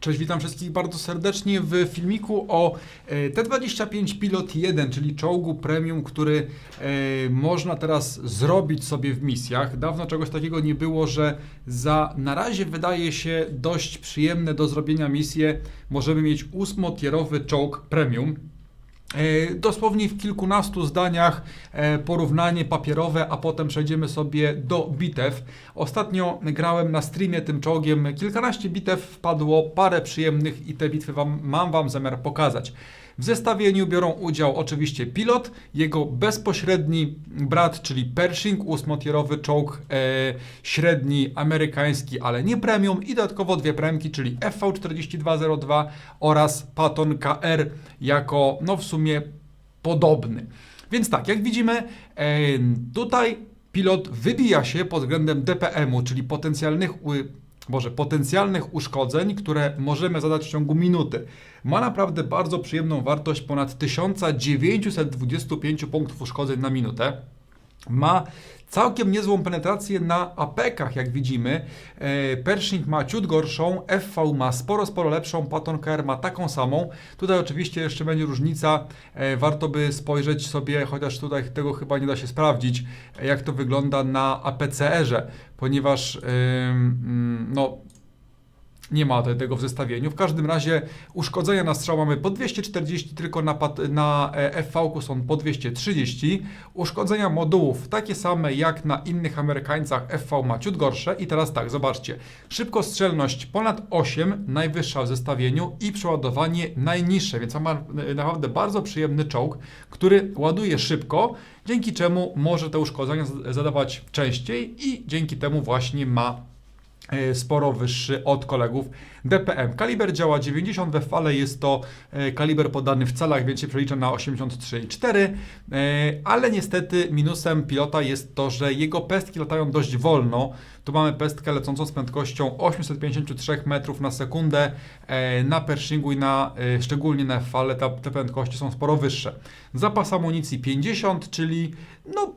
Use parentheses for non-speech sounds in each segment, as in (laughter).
Cześć, witam wszystkich bardzo serdecznie w filmiku o e, T-25 Pilot 1, czyli czołgu premium, który e, można teraz zrobić sobie w misjach. Dawno czegoś takiego nie było, że za na razie wydaje się dość przyjemne do zrobienia misję możemy mieć ósmotierowy czołg premium. E, Dosłownie w kilkunastu zdaniach e, porównanie papierowe, a potem przejdziemy sobie do bitew. Ostatnio grałem na streamie tym czołgiem, kilkanaście bitew wpadło, parę przyjemnych i te bitwy wam, mam Wam zamiar pokazać. W zestawieniu biorą udział oczywiście pilot, jego bezpośredni brat, czyli Pershing, ósmotierowy czołg e, średni amerykański, ale nie premium i dodatkowo dwie premki, czyli FV4202 oraz Patton KR jako no w sumie podobny. Więc tak, jak widzimy, e, tutaj pilot wybija się pod względem DPM-u, czyli potencjalnych Boże, potencjalnych uszkodzeń, które możemy zadać w ciągu minuty. Ma naprawdę bardzo przyjemną wartość, ponad 1925 punktów uszkodzeń na minutę. Ma całkiem niezłą penetrację na apekach, jak widzimy. E, Pershing ma ciut gorszą, FV ma sporo, sporo lepszą, Patton KR ma taką samą. Tutaj oczywiście jeszcze będzie różnica, e, warto by spojrzeć sobie, chociaż tutaj tego chyba nie da się sprawdzić, e, jak to wygląda na APCR-ze, ponieważ mm, no, nie ma te- tego w zestawieniu. W każdym razie uszkodzenia na strzał mamy po 240, tylko na, na e, FV są po 230. Uszkodzenia modułów takie same jak na innych Amerykańcach, FV ma ciut gorsze. I teraz tak, zobaczcie. Szybkostrzelność ponad 8, najwyższa w zestawieniu i przeładowanie najniższe, więc ma e, naprawdę bardzo przyjemny czołg, który ładuje szybko, dzięki czemu może te uszkodzenia zadawać częściej i dzięki temu właśnie ma sporo wyższy od kolegów DPM. Kaliber działa 90 we fale, jest to e, kaliber podany w calach, więc się przelicza na 83,4, e, ale niestety minusem pilota jest to, że jego pestki latają dość wolno. Tu mamy pestkę lecącą z prędkością 853 metrów na sekundę. E, Na Pershingu i na, e, szczególnie na fale te prędkości są sporo wyższe. Zapas amunicji 50, czyli no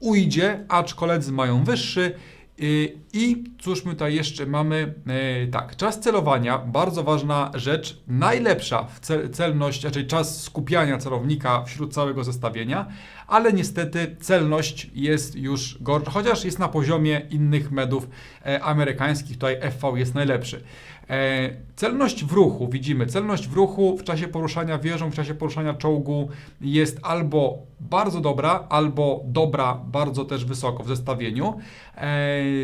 ujdzie, acz koledzy mają wyższy. Y, I cóż my tutaj jeszcze mamy? E, tak, czas celowania, bardzo ważna rzecz, najlepsza w cel, celność, raczej czas skupiania celownika wśród całego zestawienia, ale niestety celność jest już gorsza, chociaż jest na poziomie innych medów e, amerykańskich, tutaj FV jest najlepszy. E, celność w ruchu, widzimy, celność w ruchu w czasie poruszania wieżą, w czasie poruszania czołgu jest albo bardzo dobra, albo dobra, bardzo też wysoko w zestawieniu. E,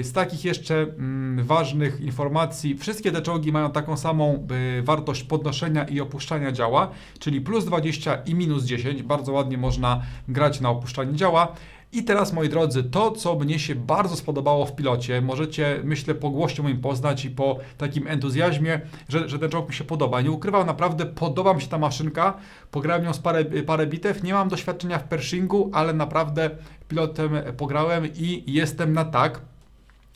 z takich jeszcze mm, ważnych informacji, wszystkie te czołgi mają taką samą y, wartość podnoszenia i opuszczania działa, czyli plus 20 i minus 10. Bardzo ładnie można grać na opuszczanie działa. I teraz, moi drodzy, to, co mnie się bardzo spodobało w pilocie, możecie, myślę, po głoście moim poznać i po takim entuzjazmie, że, że ten czołg mi się podoba. Nie ukrywam, naprawdę podoba mi się ta maszynka. Pograłem ją z parę, parę bitew. Nie mam doświadczenia w Pershingu, ale naprawdę pilotem pograłem i jestem na tak.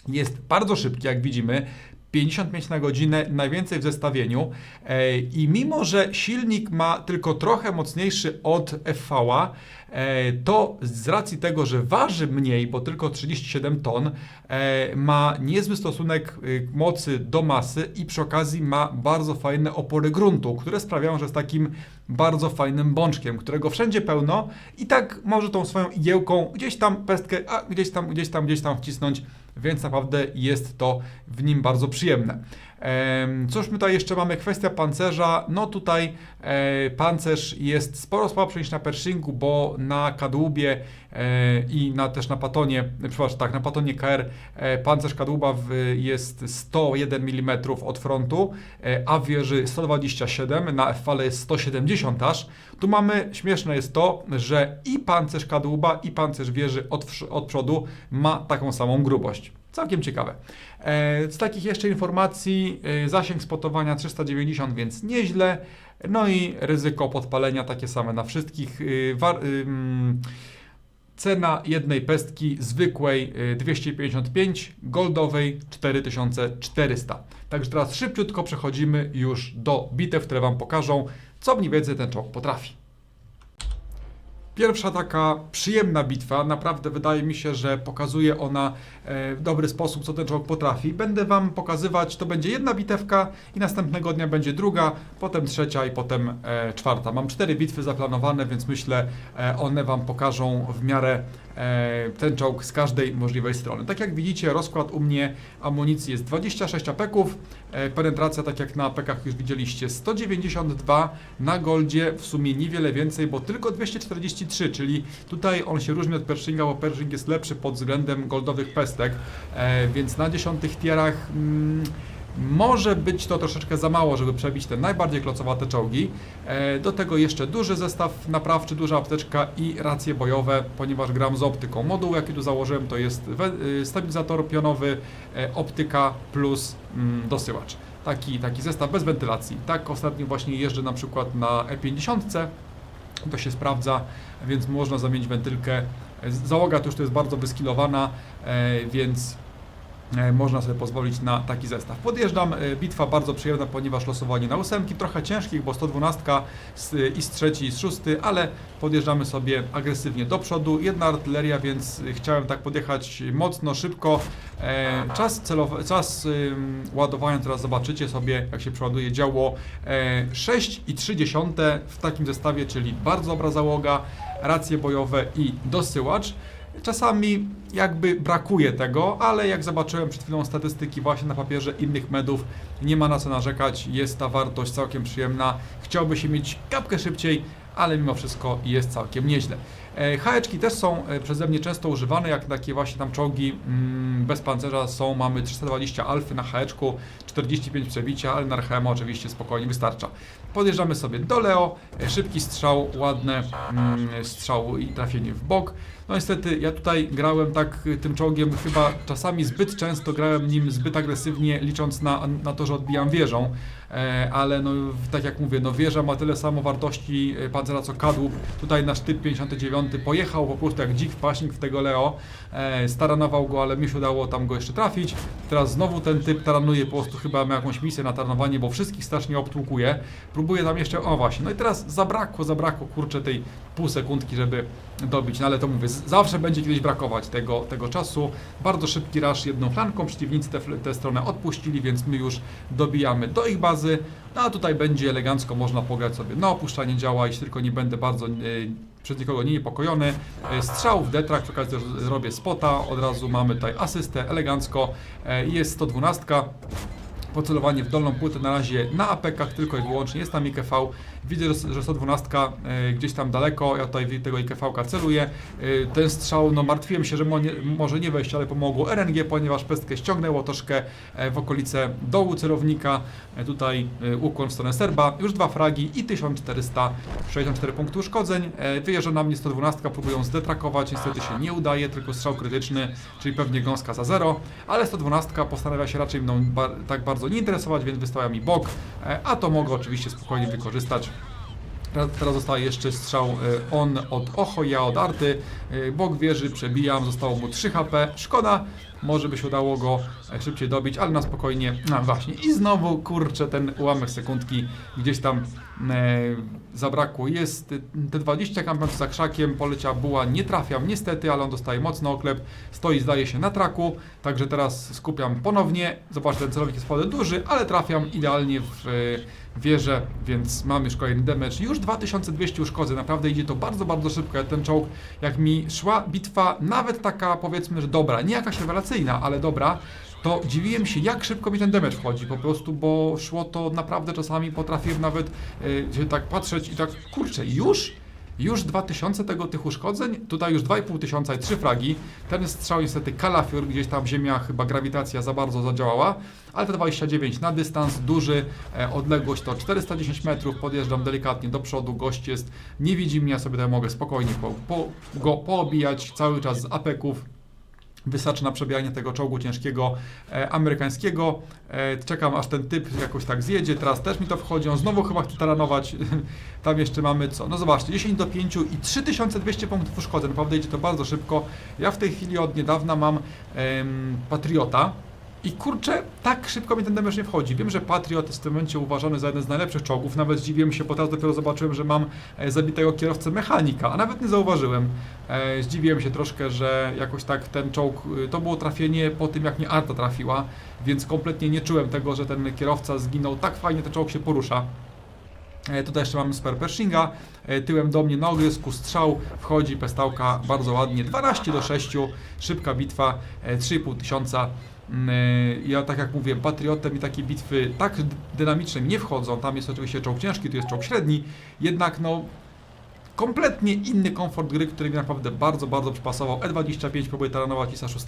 Jest bardzo szybki, jak widzimy. 55 na godzinę, najwięcej w zestawieniu. E, I mimo, że silnik ma tylko trochę mocniejszy od FV-a, e, to z racji tego, że waży mniej, bo tylko 37 ton, e, ma niezły stosunek mocy do masy i przy okazji ma bardzo fajne opory gruntu, które sprawiają, że jest takim bardzo fajnym bączkiem, którego wszędzie pełno i tak może tą swoją igiełką gdzieś tam pestkę, a gdzieś tam, gdzieś tam, gdzieś tam wcisnąć, więc naprawdę jest to w nim bardzo przyjemne. Cóż my tutaj jeszcze mamy? Kwestia pancerza. No tutaj e, pancerz jest sporo słabszy niż na Pershingu, bo na kadłubie e, i na, też na patonie, przepraszam, tak, na patonie KR e, pancerz kadłuba jest 101 mm od frontu, a wieży 127, na F-fale jest 170 aż. Tu mamy, śmieszne jest to, że i pancerz kadłuba, i pancerz wieży od, od przodu ma taką samą grubość. Całkiem ciekawe. E, z takich jeszcze informacji, e, zasięg spotowania 390, więc nieźle. No i ryzyko podpalenia takie same na wszystkich. E, war, ym, cena jednej pestki zwykłej e, 255, goldowej 4400. Także teraz szybciutko przechodzimy już do bitew, które Wam pokażą, co mniej więcej ten czołg potrafi. Pierwsza taka przyjemna bitwa, naprawdę wydaje mi się, że pokazuje ona e, w dobry sposób, co ten czołg potrafi. Będę Wam pokazywać, to będzie jedna bitewka i następnego dnia będzie druga, potem trzecia i potem e, czwarta. Mam cztery bitwy zaplanowane, więc myślę, e, one Wam pokażą w miarę ten czołg z każdej możliwej strony. Tak jak widzicie, rozkład u mnie amunicji jest 26 apeków, e, penetracja, tak jak na apekach już widzieliście, 192 na goldzie, w sumie niewiele więcej, bo tylko 243, czyli tutaj on się różni od Pershinga, bo Pershing jest lepszy pod względem goldowych pestek, e, więc na dziesiątych tierach mm, może być to troszeczkę za mało, żeby przebić te najbardziej klocowate czołgi. E, Do tego jeszcze duży zestaw naprawczy, duża apteczka i racje bojowe, ponieważ gram z optyką. Moduł, jaki tu założyłem, to jest y, stabilizator pionowy, e, optyka plus mm, dosyłacz. Taki, taki zestaw bez wentylacji. Tak ostatnio właśnie jeżdżę na przykład na E50, to się sprawdza, więc można zamienić wentylkę. E, Załoga to już to jest bardzo wyskilowana, więc można sobie pozwolić na taki zestaw. Podjeżdżam, e, bitwa bardzo przyjemna, ponieważ losowanie na ósemki, trochę ciężkich, bo 112 z, i z trzeci i z szósty, ale podjeżdżamy sobie agresywnie do przodu. Jedna artyleria, więc e, chciałem tak podjechać mocno, szybko. E, czas celowy, czas ładowania, teraz zobaczycie sobie, jak się przeładuje działo e, 6,3 w takim zestawie, czyli bardzo dobra załoga, racje bojowe i dosyłacz. Czasami jakby brakuje tego, ale jak zobaczyłem przed chwilą statystyki właśnie na papierze innych medów, nie ma na co narzekać, jest ta wartość całkiem przyjemna. Chciałby się mieć kapkę szybciej, ale mimo wszystko jest całkiem nieźle. E, Haeczki też są e, przeze mnie często używane, jak takie właśnie tam czołgi mm, bez pancerza są, mamy 320 alfy na haeczku, 45 przebicia, ale na RHM oczywiście spokojnie wystarcza. Podjeżdżamy sobie do Leo, e, szybki strzał, ładne mm, strzał i trafienie w bok. No niestety ja tutaj grałem tak y, tym czołgiem chyba czasami zbyt często, grałem nim zbyt agresywnie, licząc na, na to, że odbijam wieżą, e, ale no tak jak mówię, no wieża ma tyle samo wartości e, pancera co kadłub. Tutaj nasz typ 59 pojechał po prostu jak dzik w paśnik w tego Leo, e, staranował go, ale mi się udało tam go jeszcze trafić. Teraz znowu ten typ taranuje, po prostu chyba ma jakąś misję na taranowanie, bo wszystkich strasznie obtłukuje. Próbuje tam jeszcze, o właśnie, no i teraz zabrakło, zabrakło kurczę tej pół sekundki, żeby dobić, no ale to mówię, zawsze będzie kiedyś brakować tego, tego czasu. Bardzo szybki rush jedną flanką, przeciwnicy tę fl- tę stronę odpuścili, więc my już dobijamy do ich bazy, no a tutaj będzie elegancko, można pograć sobie na opuszczanie działa, jeśli tylko nie będę bardzo e, przez nikogo nie niepokojony. E, Strzał w detrach, przy okazji zrobię spota, od razu mamy tutaj asystę, elegancko, E, jest 112. Pocelowanie w dolną płytę na razie na apekach tylko i wyłącznie, jest tam IKV. Widzę, że że 112 e, gdzieś tam daleko, ja tutaj tego IKV celuję. E, ten strzał, no martwiłem się, że może nie wejść, ale pomogło RNG, ponieważ pestkę ściągnęło troszkę e, w okolice dołu celownika. Tutaj ukłon w stronę Serba, już dwa fragi i 1464 punkty uszkodzeń. Wyjeżdża na mnie 112, próbują zdetrakować, niestety się nie udaje, tylko strzał krytyczny, czyli pewnie gąska za zero, ale 112 postanawia się raczej mną tak bardzo nie interesować, więc wystawia mi bok, e, a to mogę oczywiście spokojnie wykorzystać. Teraz, zostaje jeszcze strzał e, on od Ocho, ja od Arty. E, Bok wieży, przebijam, zostało mu 3 HP. Szkoda, może by się udało go e, szybciej dobić, ale na spokojnie. No właśnie, i znowu kurczę, ten ułamek sekundki gdzieś tam e, zabrakło. Jest e, te 20 kampiąc za krzakiem, poleciała buła, nie trafiam niestety, ale on dostaje mocno oklep. Stoi, zdaje się, na traku, także teraz skupiam ponownie. Zobaczcie, ten celownik jest naprawdę duży, ale trafiam idealnie w e, wieżę, więc mam już kolejny damage. Już 2200 uszkodzeń, naprawdę idzie to bardzo, bardzo szybko. Ten czołg, jak mi szła bitwa, nawet taka powiedzmy, że dobra, nie jakaś rewelacyjna, ale dobra, to dziwiłem się, jak szybko mi ten damage wchodzi, po prostu, bo szło to naprawdę czasami, potrafiłem nawet e, się tak patrzeć i tak, kurczę, już? Już 2000 tego tych uszkodzeń, tutaj już 2500 i 3 fragi. Ten strzał niestety kalafior, gdzieś tam ziemia, chyba grawitacja za bardzo zadziałała, ale te 29 na dystans duży, e, odległość to 410 metrów, podjeżdżam delikatnie do przodu, gość jest, nie widzi mnie, ja sobie tutaj mogę spokojnie po, po, go poobijać cały czas z apeków. Wystarczy na przebijanie tego czołgu ciężkiego e, amerykańskiego. E, czekam aż ten typ jakoś tak zjedzie. Teraz też mi to wchodzi. On znowu chyba chce taranować. (laughs) Tam jeszcze mamy co? No zobaczcie, 10 do 5 i 3200 punktów uszkodzeń. Naprawdę idzie to bardzo szybko. Ja w tej chwili od niedawna mam em, Patriota. I kurczę, tak szybko mi ten damage nie wchodzi. Wiem, że Patriot jest w tym momencie uważany za jeden z najlepszych czołgów. Nawet zdziwiłem się, bo teraz dopiero zobaczyłem, że mam e, zabitego kierowcę mechanika, a nawet nie zauważyłem. E, zdziwiłem się troszkę, że jakoś tak ten czołg, y, to było trafienie po tym, jak mnie Arta trafiła, więc kompletnie nie czułem tego, że ten kierowca zginął. Tak fajnie ten czołg się porusza. E, Tutaj jeszcze mamy Super Pershinga, e, tyłem do mnie na ogrysku, strzał, wchodzi pestałka bardzo ładnie, 12 do 6, szybka bitwa, e, 3,5 tysiąca. Mm, e, Ja tak jak mówię, patriotem i takie bitwy tak dynamiczne mi nie wchodzą, tam jest oczywiście czołg ciężki, tu jest czołg średni, jednak no kompletnie inny komfort gry, który mi naprawdę bardzo, bardzo przypasował. E25 próbuję taranować ISA 6.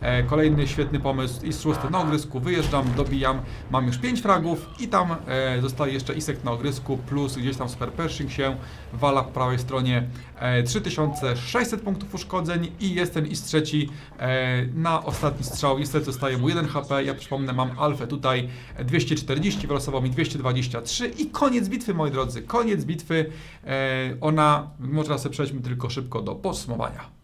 E, kolejny świetny pomysł. IS 6 na ogrysku, wyjeżdżam, dobijam. Mam już 5 fragów i tam e, zostaje jeszcze ISek na ogrysku plus gdzieś tam Super Pershing się wala po prawej stronie. E, 3600 punktów uszkodzeń i jest ten IS trzeci e, na ostatni strzał. Niestety zostaje mu 1 HP. Ja przypomnę, mam alfę tutaj e, 240, wylosował mi 223 i koniec bitwy, moi drodzy. Koniec bitwy. E, ona, może teraz przejdźmy tylko szybko do podsumowania.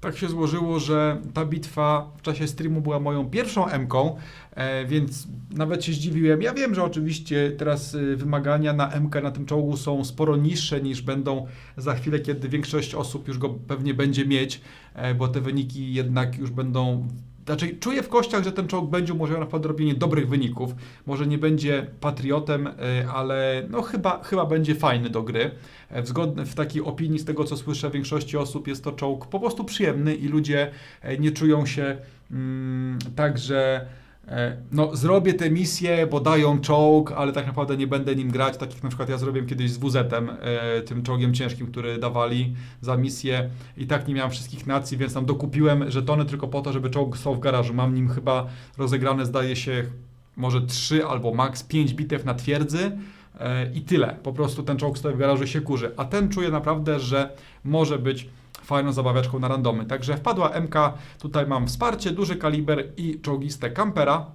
Tak się złożyło, że ta bitwa w czasie streamu była moją pierwszą M-ką, e, więc nawet się zdziwiłem. Ja wiem, że oczywiście teraz y, wymagania na MK na tym czołgu są sporo niższe niż będą za chwilę, kiedy większość osób już go pewnie będzie mieć, e, bo te wyniki jednak już będą. Znaczy, czuję w kościach, że ten czołg będzie umożliwiał naprawdę robienie dobrych wyników. Może nie będzie patriotem, e, ale no chyba, chyba będzie fajny do gry. E, W, takiej opinii, z tego co słyszę, większości osób jest to czołg po prostu przyjemny i ludzie e, nie czują się mm, tak, że no, zrobię tę misję, bo dają czołg, ale tak naprawdę nie będę nim grać, tak jak na przykład ja zrobiłem kiedyś z WZ-em, e, tym czołgiem ciężkim, który dawali za misję i tak nie miałem wszystkich nacji, więc tam dokupiłem żetony tylko po to, żeby czołg stał w garażu. Mam nim chyba rozegrane, zdaje się, może 3 albo max 5 bitew na twierdzy, E, i tyle. Po prostu ten czołg stoi w garażu się kurzy. A ten czuje naprawdę, że może być fajną zabawiaczką na randomy. Także wpadła MK, tutaj mam wsparcie, duży kaliber i czołgiste kampera.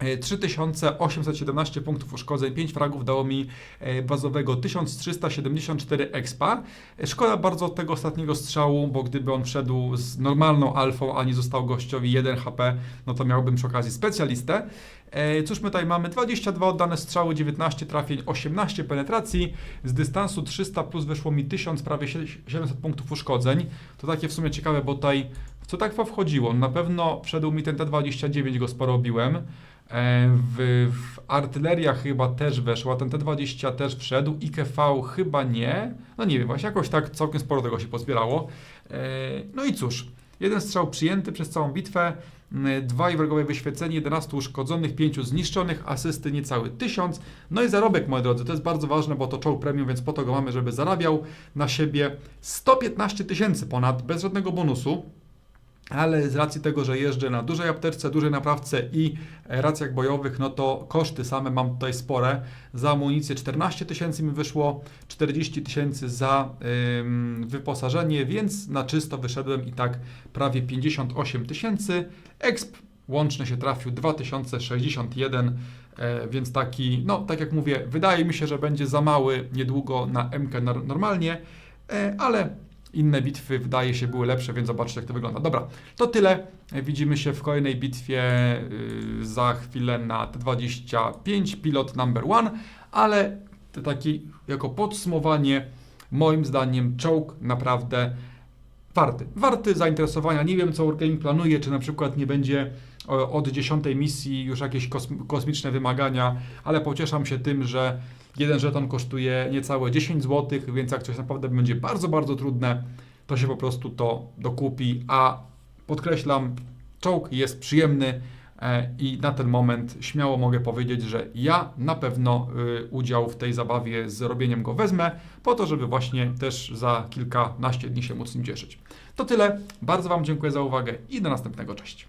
E, 3817 punktów uszkodzeń, 5 fragów dało mi e, bazowego 1374 expa. E, Szkoda bardzo tego ostatniego strzału, bo gdyby on wszedł z normalną alfą, a nie został gościowi 1 HP, no to miałbym przy okazji specjalistę. E, Cóż my tutaj mamy? 22 oddane strzały, 19 trafień, 18 penetracji, z dystansu 300 plus wyszło mi 1000, prawie 700 punktów uszkodzeń. To takie w sumie ciekawe, bo tutaj co tak wchodziło? Na pewno wszedł mi ten T29, go sporo robiłem. E, W, w artyleria chyba też weszła, ten T20 też wszedł, IKV chyba nie. No nie wiem, właśnie jakoś tak całkiem sporo tego się pozbierało. E, No i cóż, jeden strzał przyjęty przez całą bitwę, dwa wrogowe wyświecenie, 11 uszkodzonych, 5 zniszczonych, asysty niecały 1000. No i zarobek, moi drodzy, to jest bardzo ważne, bo to czołg premium, więc po to go mamy, żeby zarabiał na siebie 115 tysięcy ponad, bez żadnego bonusu. Ale z racji tego, że jeżdżę na dużej apteczce, dużej naprawce i e, racjach bojowych, no to koszty same mam tutaj spore. Za amunicję 14 tysięcy mi wyszło, 40 tysięcy za ym, wyposażenie, więc na czysto wyszedłem i tak prawie 58 tysięcy. Exp łączny się trafił 2061, e, więc taki, no tak jak mówię, wydaje mi się, że będzie za mały niedługo na MK nor- normalnie, e, ale inne bitwy wydaje się były lepsze, więc zobaczcie jak to wygląda. Dobra, to tyle. Widzimy się w kolejnej bitwie y, za chwilę na T25 Pilot Number One, ale to taki jako podsumowanie moim zdaniem czołg naprawdę warty. Warty zainteresowania. Nie wiem co Wargaming planuje, czy na przykład nie będzie od 10 misji już jakieś kosm- kosmiczne wymagania, ale pocieszam się tym, że jeden żeton kosztuje niecałe 10 zł, więc jak coś naprawdę będzie bardzo, bardzo trudne, to się po prostu to dokupi, a podkreślam, czołg jest przyjemny e, i na ten moment śmiało mogę powiedzieć, że ja na pewno y, udział w tej zabawie z robieniem go wezmę, po to, żeby właśnie też za kilkanaście dni się móc nim cieszyć. To tyle, bardzo Wam dziękuję za uwagę i do następnego, cześć.